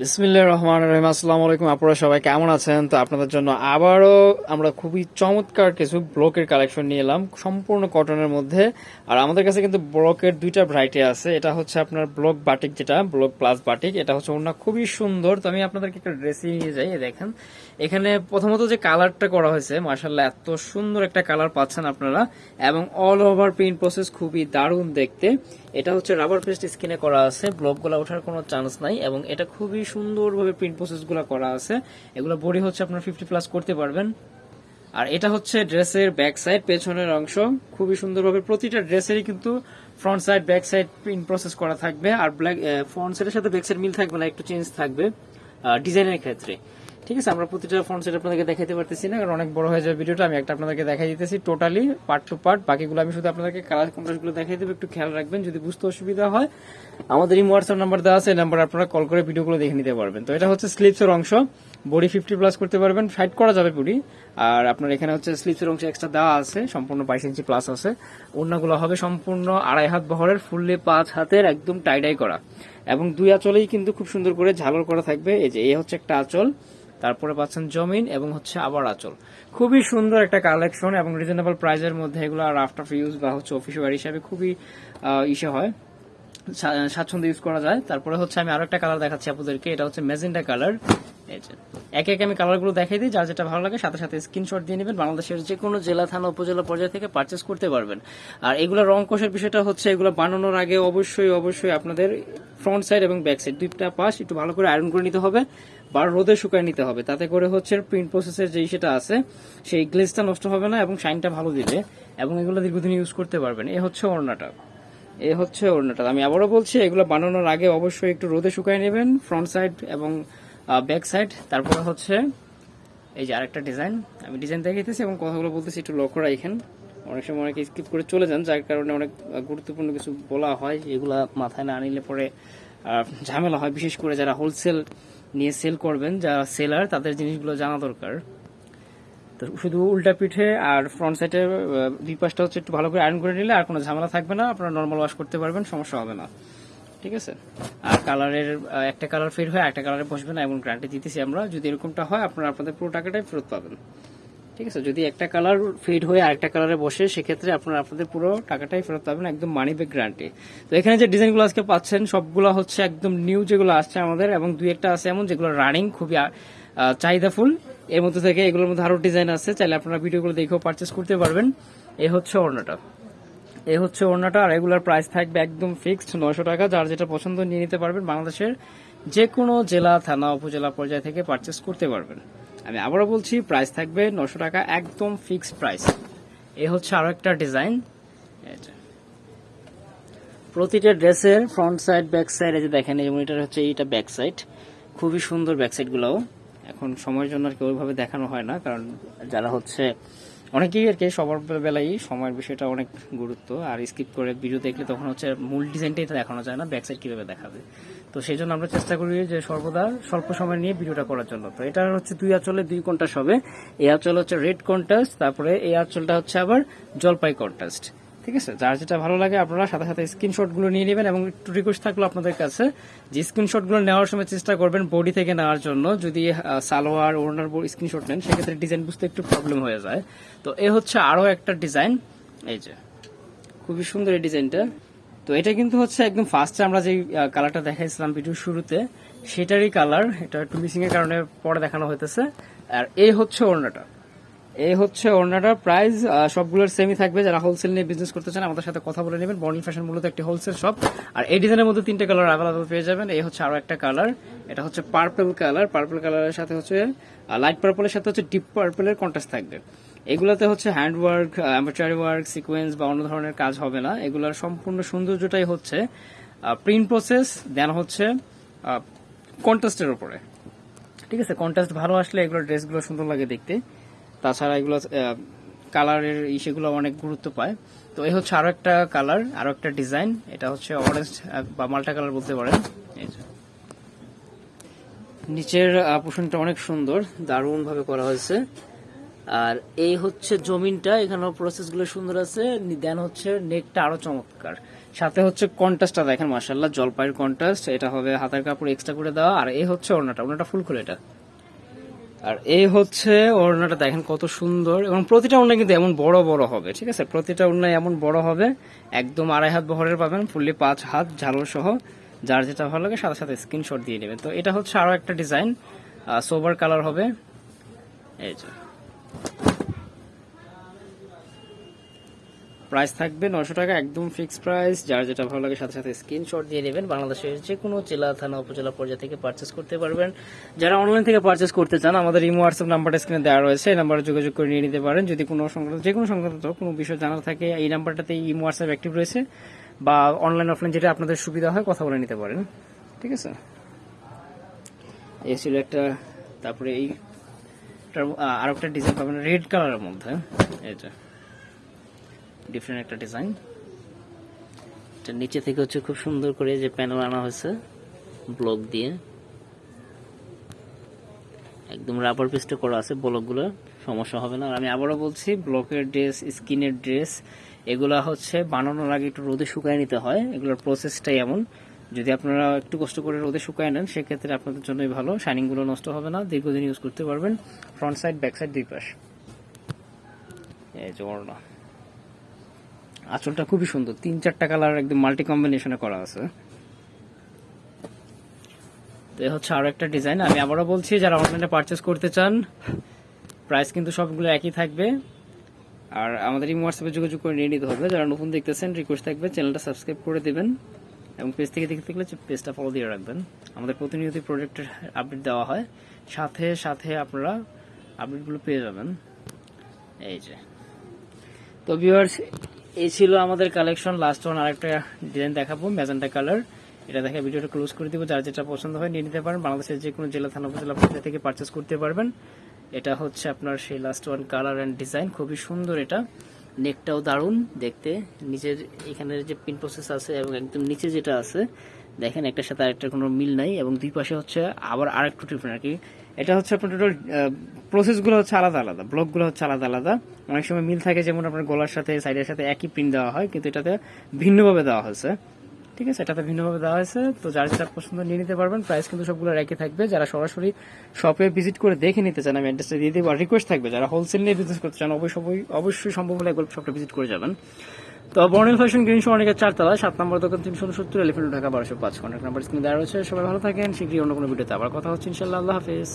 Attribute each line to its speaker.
Speaker 1: বিসমিল্লাহ রহমান রহিম, আসসালামু আলাইকুম। আপনারা সবাই কেমন আছেন? তো আপনাদের জন্য আবারও আমরা খুবই চমৎকার কিছু ব্লকের কালেকশন নিয়ে এলাম, সম্পূর্ণ কটনের মধ্যে। আর আমাদের কাছে কিন্তু ব্লকের দুইটা ভ্যারাইটি আছে। এটা হচ্ছে আপনার ব্লক বাটিক যেটা, ব্লক প্লাস বাটিক। এটা হচ্ছে ওনা খুবই সুন্দর। তো আমি আপনাদেরকে একটা ড্রেসিং নিয়ে যাই দেখেন। এখানে প্রথমত যে কালারটা করা হয়েছে মার্শাল্লাহ এত সুন্দর একটা কালার পাচ্ছেন আপনারা। এবং অল ওভার প্রিন্ট প্রসেস খুবই দারুণ দেখতে। এটা হচ্ছে রাবার পেস্ট স্কিনে করা আছে ব্লকগুলো ওঠার কোনো চান্স নাই এবং এটা খুবই সুন্দরভাবে প্রিন্ট প্রসেসগুলো করা আছে। এগুলো বডি হচ্ছে আপনার ফিফটি প্লাস করতে পারবেন। আর এটা হচ্ছে ড্রেসের ব্যাক সাইড পেছনের অংশ। খুবই সুন্দরভাবে প্রতিটা ড্রেসেরই কিন্তু front side back side print process করা থাকবে। আর ব্ল্যাক ফ্রন্ট সাইডের সাথে ব্যাক সাইড মিল থাকবে না, একটু চেঞ্জ থাকবে ডিজাইনের ক্ষেত্রে। ঠিক আছে, আমরা প্রতিটা ফ্রন্ট সাইড আপনাদেরকে দেখাতে পারতেছি না, কারণ অনেক বড় হয়ে যাবে ভিডিওটা, আমি একটা আপনাদেরকে দেখাই দিতেছি টোটালি পার্ট টু পার্ট বাকিগুলো আমি শুধু আপনাদেরকে কালার কন্ট্রাস্টগুলো দেখাই দেবো, একটু খেয়াল রাখবেন, যদি বুঝতে অসুবিধা হয়। আমাদের এই হোয়াটসঅ্যাপ নাম্বার দেওয়া আছে নাম্বার আপনারা কল করে ভিডিওগুলো দেখে নিতে পারবেন। তো এটা হচ্ছে স্লিপসের অংশ বডি ফিফটি প্লাস করতে পারবেন ফাইট করা যাবে বডি আর আপনার এখানে হচ্ছে স্লিপসের অংশ এক্সট্রা দেওয়া আছে, সম্পূর্ণ বাইশ ইঞ্চি প্লাস আছে। অন্যগুলো হবে সম্পূর্ণ আড়াই হাত বহরের ফুললে পাঁচ হাতের, একদম টাইডাই করা। এবং দুই আঁচলেই কিন্তু খুব সুন্দর করে ঝালর করা থাকবে। এই যে, এ হচ্ছে একটা আঁচল, তারপরে পাচ্ছেন জমিন এবং হচ্ছে আবার আঁচল। খুবই সুন্দর একটা কালেকশন এবং রিজনেবল প্রাইজের মধ্যে এগুলো আর আফটার ইউজ বা হচ্ছে অফিস ওয়ার হিসাবে খুবই ইসে হয়। স্বাচ্ছন্দ্য ইউজ করা যায়। তারপরে হচ্ছে আমি আরও একটা কালার দেখাচ্ছি আপনাদেরকে, এটা হচ্ছে মেজেন্ডা কালার একে একে আমি কালারগুলো দেখাই দিই, যার যেটা ভালো লাগে, সাথে সাথে স্ক্রিনশট দিয়ে নেবেন। বাংলাদেশের যে কোনো জেলা, থানা, উপজেলা পর্যায় থেকে পারচেস করতে পারবেন। আর এগুলো রং কোষের বিষয়টা হচ্ছে, এগুলো বানানোর আগে অবশ্যই অবশ্যই আপনাদের ফ্রন্ট সাইড এবং ব্যাক সাইড দুইটা পাশ একটু ভালো করে আয়রন করে নিতে হবে বা রোদে শুকায় নিতে হবে। তাতে করে হচ্ছে প্রিন্ট প্রসেসের যে সেটা আছে, সেই গ্লেজটা নষ্ট হবে না এবং শাইনটা ভালো দিবে এবং এগুলো দীর্ঘদিন ইউজ করতে পারবেন। এ হচ্ছে ওড়নাটা। এ হচ্ছে ওড়নাটা। আমি আবারও বলছি, এগুলো বানানোর আগে অবশ্যই একটু রোদে শুকায় নেবেন ফ্রন্ট সাইড এবং ব্যাক সাইড তারপরে হচ্ছে এই যে আরেকটা ডিজাইন আমি ডিজাইন দেখাইতেছি এবং কথাগুলো বলতেছি, একটু লক্ষ্য রাখেন। অনেক সময় অনেকে স্কিপ করে চলে যান, যার কারণে অনেক গুরুত্বপূর্ণ কিছু বলা হয়, এগুলা মাথায় না নিলে পরে ঝামেলা হয়। বিশেষ করে যারা হোলসেল নিয়ে সেল করবেন, যারা সেলার তাদের জিনিসগুলো জানা দরকার। তো শুধু উল্টা পিঠে আর ফ্রন্ট সাইডে দুই পাশটা হচ্ছে একটু ভালো করে আয়রন করে নিলে আর কোনো ঝামেলা থাকবে না। আপনারা নর্মাল ওয়াশ করতে পারবেন, সমস্যা হবে না। ঠিক আছে? আর কালারের একটা কালার ফেড হয় একটা কালারে বসবে না এমন গ্যারান্টি দিতেছি আমরা, যদি এরকমটা হয়, আপনারা আপনাদের পুরো টাকাটাই ফেরত পাবেন। ঠিক আছে? যদি একটা কালার ফেড হয়ে আরেকটা কালারে বসে, সেক্ষেত্রে আপনারা আপনাদের পুরো টাকাটাই ফেরত পাবেন, একদম মানি ব্যাক গ্যারান্টি তো এখানে যে ডিজাইনগুলো আজকে পাচ্ছেন, সবগুলো হচ্ছে একদম নিউ যেগুলো আসছে আমাদের, এবং দুই একটা আছে এমন, যেগুলো রানিং খুবই চাহিদাফুল। এর মধ্যে থেকে এগুলোর মধ্যে আরও ডিজাইন আছে, চাইলে আপনারা ভিডিওগুলো দেখেও পারচেস করতে পারবেন। এই হচ্ছে ওড়নাটা। এই হচ্ছে ওড়নাটা, আর রেগুলার প্রাইস থাকবে একদম ফিক্সড নয়শো টাকা। যার যেটা পছন্দ নিয়ে নিতে পারবেন বাংলাদেশের যে কোনো জেলা, থানা, উপজেলা পর্যায় থেকে পারচেস করতে পারবেন। আমি আবারও বলছি প্রাইস থাকবে নশো টাকা, একদম ফিক্সড প্রাইস এই হচ্ছে আরও একটা ডিজাইন প্রতিটা ড্রেসের ফ্রন্ট সাইড ব্যাক সাইড এই যে দেখেন যেমন এটা হচ্ছে এইটা ব্যাক সাইড খুবই সুন্দর ব্যাক সাইড গুলাও। এখন সময়ের জন্য আর কি ওইভাবে দেখানো হয় না, কারণ যারা হচ্ছে অনেকেই আর কি সবার বেলায় সময়ের বিষয়টা অনেক গুরুত্ব, আর স্কিপ করে ভিডিও দেখলে তখন হচ্ছে মূল ডিজাইনটাই তো দেখানো যায় না ব্যাকসাইড কীভাবে দেখাবে। তো সেই জন্য আমরা চেষ্টা করি যে সর্বদা স্বল্প সময় নিয়ে ভিডিওটা করার জন্য। তো এটা হচ্ছে দুই আঁচলে দুই কন্টাস্ট হবে। এই আঁচল হচ্ছে রেড কন্টাস্ট তারপরে এই আঁচলটা হচ্ছে আবার জলপাই কন্টাস্ট ঠিক আছে? যার যেটা ভালো লাগে আপনারা সাথে সাথে স্ক্রিনশটগুলো নিয়ে নেবেন এবং একটু রিকোয়েস্ট থাকল আপনাদের কাছে, যে স্ক্রিনশটগুলো নেওয়ার সময় চেষ্টা করবেন বডি থেকে নেওয়ার জন্য। যদি সালোয়ার, ওড়নার স্ক্রিনশট নেন, সেক্ষেত্রে ডিজাইন বুঝতে একটু প্রবলেম হয়ে যায়। তো এ হচ্ছে আরও একটা ডিজাইন এই যে, খুবই সুন্দর এই ডিজাইনটা তো এটা কিন্তু হচ্ছে একদম ফার্স্টে আমরা যে কালারটা দেখাইছিলাম ভিডিওর শুরুতে, সেটারই কালার এটা একটু মিসিং এর কারণে পরে দেখানো হইতেছে। আর এই হচ্ছে ওড়নাটা। এই হচ্ছে ওড়নাটার প্রাইস সবগুলোর সেমই থাকবে। যারা হোলসেল নিয়ে বিজনেস করতে চান, আমাদের সাথে কথা বলে নেবেন। বর্নিল ফ্যাশন মূলত একটি হোলসেল শপ আর এই ডিজাইনের মধ্যে তিনটে কালার অ্যাভেলেবল পেয়ে যাবেন। এই হচ্ছে আরও একটা কালার এটা হচ্ছে পার্পল কালার পার্পল কালারের সাথে হচ্ছে লাইট পার্পলের সাথে হচ্ছে ডিপ পার্পলের কন্ট্রাস্ট থাকবে। এগুলোতে হচ্ছে হ্যান্ড ওয়ার্ক ওয়ার্ক সিকোয়েন্স বা অন্য ধরনের কাজ হবে না। এগুলোর সম্পূর্ণ সৌন্দর্যটাই হচ্ছে প্রিন্ট প্রসেস দেন হচ্ছে কন্ট্রাস্টের উপরে। ঠিক আছে? কন্ট্রাস্ট ভালো আসলে এগুলো ড্রেসগুলো সুন্দর লাগে দেখতে। তাছাড়া এগুলো কালারের ইসেগুলো অনেক গুরুত্ব পায়। তো এই হচ্ছে আরও একটা কালার, আরও একটা ডিজাইন। এটা হচ্ছে অরেঞ্জ বা মাল্টা কালার বলতে পারেন। নিচের পোষণটা অনেক সুন্দর দারুণ ভাবে করা হয়েছে। আর এই হচ্ছে জমিনটা এখানে প্রসেসগুলো সুন্দর আছে। দেন হচ্ছে নেকটা আরও চমৎকার। সাথে হচ্ছে কন্ট্রাস্টটা দেখেন মার্শাল্লাহ জলপাইয়ের কন্ট্রাস্ট এটা হবে হাতের কাপড় এক্সট্রা করে দেওয়া। আর এই হচ্ছে ওড়নাটা ওড়নাটা ফুল খুলে এটা। আর এই হচ্ছে ওড়নাটা দেখেন কত সুন্দর এবং প্রতিটা ওড়না কিন্তু এমন বড় বড় হবে, ঠিক আছে? প্রতিটা ওড়না এমন বড় হবে, একদম আড়াই হাত বহরের পাবেন, ফুললি পাঁচ হাত ঝালর সহ যার যেটা ভালো লাগে সাথে সাথে স্ক্রিনশট দিয়ে নেবেন। তো এটা হচ্ছে আরও একটা ডিজাইন সোবার কালার হবে। এই যে। প্রাইস থাকবে নশো টাকা, একদম ফিক্সড প্রাইস যার যেটা ভালো লাগে সাথে সাথে স্ক্রিনশট দিয়ে নেবেন। বাংলাদেশের যে কোনো জেলা, থানা, উপজেলা পর্যায়ে থেকে পারচেস করতে পারবেন। যারা অনলাইন থেকে পারচেস করতে চান, আমাদের ইমো হোয়াটসঅ্যাপ নাম্বারটা স্ক্রিনে দেওয়া রয়েছে। এই নাম্বারে যোগাযোগ করে নিয়ে নিতে পারেন। যদি কোনো সংক্রান্ত যে কোনো সংক্রান্ত কোনো বিষয় জানার থাকে, এই নাম্বারটাতে ইমো হোয়াটসঅ্যাপ অ্যাক্টিভ রয়েছে। বা অনলাইন অফলাইন যেটা আপনাদের সুবিধা হয়, কথা বলে নিতে পারেন। ঠিক আছে? এই ছিল একটা তারপরে এই আর একটা ডিজাইন পাবেন রেড কালারের মধ্যে। এটা ডিফারেন্ট একটা ডিজাইন এটা নিচে থেকে হচ্ছে খুব সুন্দর করে যে প্যানেল আনা হয়েছে ব্লক দিয়ে। একদম রাবার পেস্টে করা আছে ব্লকগুলো সমস্যা হবে না। আর আমি আবারও বলছি ব্লকের ড্রেস স্কিনের ড্রেস এগুলা হচ্ছে বানানোর আগে একটু রোদে শুকায় নিতে হয়। এগুলোর প্রসেসটাই এমন। যদি আপনারা একটু কষ্ট করে রোদে শুকায় নেন, সেক্ষেত্রে আপনাদের জন্যই ভালো। শাইনিংগুলো নষ্ট হবে না, দীর্ঘদিন ইউজ করতে পারবেন। ফ্রন্ট সাইড ব্যাক সাইড দুই পাশ। এই যে ওড়না। আঁচলটা খুবই সুন্দর। তিন, চারটা কালার একদম মাল্টি কম্বিনেশনে করা আছে। তো এ হচ্ছে আরও একটা ডিজাইন আমি আবারও বলছি, যারা অনলাইনে পারচেস করতে চান প্রাইস কিন্তু সবগুলো একই থাকবে। আর আমাদের এই হোয়াটসঅ্যাপে যোগাযোগ করে নিয়ে নিতে হবে। যারা নতুন দেখতেছেন রিকোয়েস্ট থাকবে চ্যানেলটা সাবস্ক্রাইব করে দেবেন। এবং পেজ থেকে দেখতে গেলে পেজটা ফলো দিয়ে রাখবেন। আমাদের প্রতিনিয়ত প্রোডাক্টের আপডেট দেওয়া হয়। সাথে সাথে আপনারা আপডেটগুলো পেয়ে যাবেন। এই যে। তো ভিউয়ার্স এই ছিল আমাদের কালেকশন লাস্ট ওয়ান আরেকটা ডিজাইন দেখাবো, ম্যাজেন্টা কালার এটা দেখে ভিডিওটা ক্লোজ করে দিব, যার যেটা পছন্দ হয় নিয়ে নিতে পারেন। বাংলাদেশের যে কোনো জেলা, থানা, উপজেলা পর্যায়ে থেকে পারচেস করতে পারবেন। এটা হচ্ছে আপনার সেই last one colour and design খুবই সুন্দর এটা। নেকটাও দারুণ দেখতে। নিচের এখানের যে পিন প্রসেস আছে এবং একদম নিচে যেটা আছে, দেখেন একটার সাথে আরেকটার কোনো মিল নাই। এবং দুই পাশে হচ্ছে আবার আরেকটু ডিফারেন্ট আর কি। এটা হচ্ছে আপনার টোটাল প্রসেসগুলো হচ্ছে আলাদা আলাদা ব্লকগুলো হচ্ছে আলাদা আলাদা। অনেক সময় মিল থাকে যেমন আপনার গলার সাথে সাইডের সাথে একই প্রিন্ট দেওয়া হয়, কিন্তু এটাতে ভিন্নভাবে দেওয়া হয়েছে। ঠিক আছে? এটাতে ভিন্নভাবে দেওয়া হয়েছে। তো যার যেটা পছন্দ নিয়ে নিতে পারবেন প্রাইস কিন্তু সবগুলো একই থাকবে। যারা সরাসরি শপে ভিজিট করে দেখে নিতে চান, আমি অ্যাড্রেসটা দিয়ে দেবো। আর রিকোয়েস্ট থাকবে, যারা হোলসেল নিয়ে বিজনেস করতে চান, অবশ্যই অবশ্যই সম্ভব হলে একবার শপটা ভিজিট করে যাবেন। তো বর্ণিল ফ্যাশন গ্রিন শো অনেকের চারতলা সাত নম্বর দোকান তিনশো সত্তর এলিফেন্ট ঢাকা বারোশো পাঁচ কন্ট্যাক্ট নাম্বার স্ক্রিনে দেওয়া রয়েছে, সবাই ভালো থাকেন, শীঘ্রই অন্য কোনো ভিডিওতে আবার কথা হচ্ছে ইনশাল্লাহ আল্লাহ হাফিজ।